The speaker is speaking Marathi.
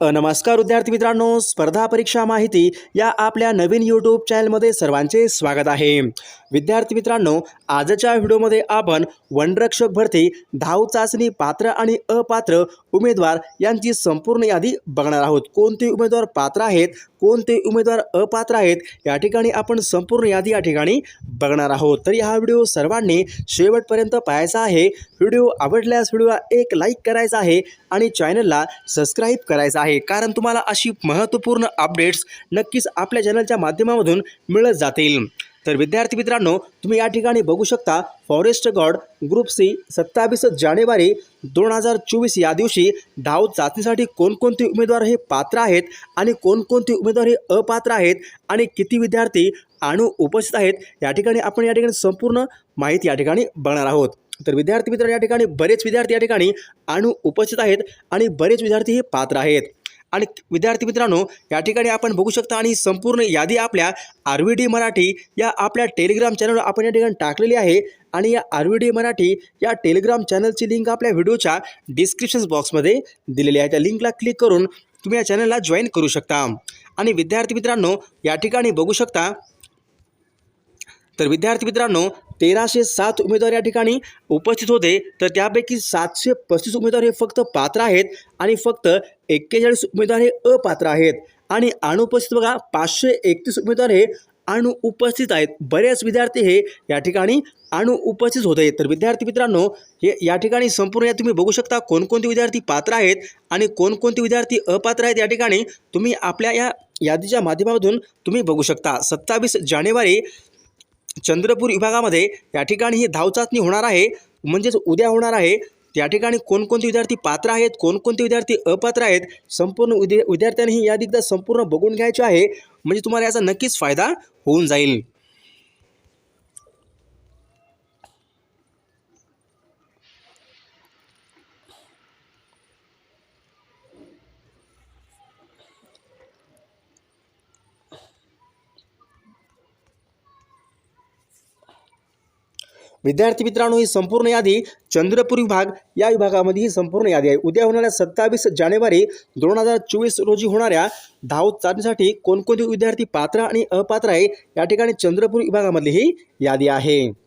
नमस्कार विद्यार्थी मित्रांनो स्पर्धा परीक्षा माहिती या आपल्या नवीन यूट्यूब चॅनलमध्ये सर्वांचे स्वागत आहे. विद्यार्थी मित्रांनो आजच्या व्हिडिओमध्ये आपण वनरक्षक भरती धाव चाचणी पात्र आणि अपात्र उमेदवार यांची संपूर्ण यादी बघणार आहोत. कोणते उमेदवार पात्र आहेत कोणते उमेदवार अपात्र आहेत या ठिकाणी आपण संपूर्ण यादी या ठिकाणी बघणार आहोत. तरी हा व्हिडिओ सर्वांनी शेवटपर्यंत पाहायचा आहे. व्हिडिओ आवडल्यास व्हिडिओला एक लाईक करायचा आहे आणि चॅनलला सबस्क्राईब करायचं आहे. कारण तुम्हाला अशी महत्त्वपूर्ण अपडेट्स नक्कीच आपल्या चॅनलच्या माध्यमामधून मिळत जातील. तर विद्यार्थी मित्रांनो तुम्ही या ठिकाणी बघू शकता फॉरेस्ट गॉड ग्रुप सी सत्तावीस जानेवारी दोन हजार चोवीस या दिवशी धाव चाचणीसाठी कोणकोणते उमेदवार हे पात्र आहेत आणि कोणकोणते उमेदवार हे अपात्र आहेत आणि किती विद्यार्थी आणू उपस्थित आहेत या ठिकाणी आपण या ठिकाणी संपूर्ण माहिती या ठिकाणी बघणार आहोत. तर विद्यार्थी मित्रांनो या ठिकाणी बरेच विद्यार्थी या ठिकाणी आणू उपस्थित आहेत आणि बरेच विद्यार्थी हे पात्र आहेत. आणि विद्यार्थी मित्रांनो या ठिकाणी आपण बघू शकता आणि संपूर्ण यादी आपल्या आर व्ही डी मराठी या आपल्या टेलिग्राम चॅनलवर आपण या ठिकाणी टाकलेली आहे. आणि या आर व्ही डी मराठी या टेलिग्राम चॅनलची लिंक आपल्या व्हिडिओच्या डिस्क्रिप्शन बॉक्समध्ये दिलेली आहे. त्या लिंकला क्लिक करून तुम्ही या चॅनलला जॉईन करू शकता. आणि विद्यार्थी मित्रांनो या ठिकाणी बघू शकता. तर विद्यार्थी मित्रांनो तेराशे सात उमेदवार या ठिकाणी उपस्थित होते. तर त्यापैकी सातशे पस्तीस उमेदवार हे फक्त पात्र आहेत आणि फक्त एक्केचाळीस उमेदवार हे अपात्र आहेत. आणि अनुपस्थित बघा पाचशे एकतीस उमेदवार हे अणु उपस्थित आहेत. बरेच विद्यार्थी हे या ठिकाणी अणु उपस्थित होते. तर विद्यार्थी मित्रांनो हे या ठिकाणी संपूर्ण या तुम्ही बघू शकता कोणकोणते विद्यार्थी पात्र आहेत आणि कोणकोणते विद्यार्थी अपात्र आहेत या ठिकाणी तुम्ही आपल्या या यादीच्या माध्यमातून तुम्ही बघू शकता. सत्तावीस जानेवारी चंद्रपूर विभागामध्ये या ठिकाणी ही धावचाचणी होणार आहे. म्हणजेच उद्या होणार आहे. त्या ठिकाणी कोणकोणते विद्यार्थी पात्र आहेत? कोणकोणते विद्यार्थी अपात्र आहेत? संपूर्ण विद्या विद्यार्थ्यांनी ही यादी एकदा संपूर्ण बघून घ्यायची आहे. म्हणजे तुम्हाला याचा नक्कीच फायदा होऊन जाईल. विद्यार्थी मित्रांनो ही संपूर्ण यादी चंद्रपूर विभाग या विभागामध्ये ही संपूर्ण यादी आहे. उद्या होणाऱ्या सत्तावीस जानेवारी दोन हजार चोवीस रोजी होणाऱ्या धाव चाचणीसाठी कोणकोणते विद्यार्थी पात्र आणि अपात्र आहे या ठिकाणी चंद्रपूर विभागामधली ही यादी आहे.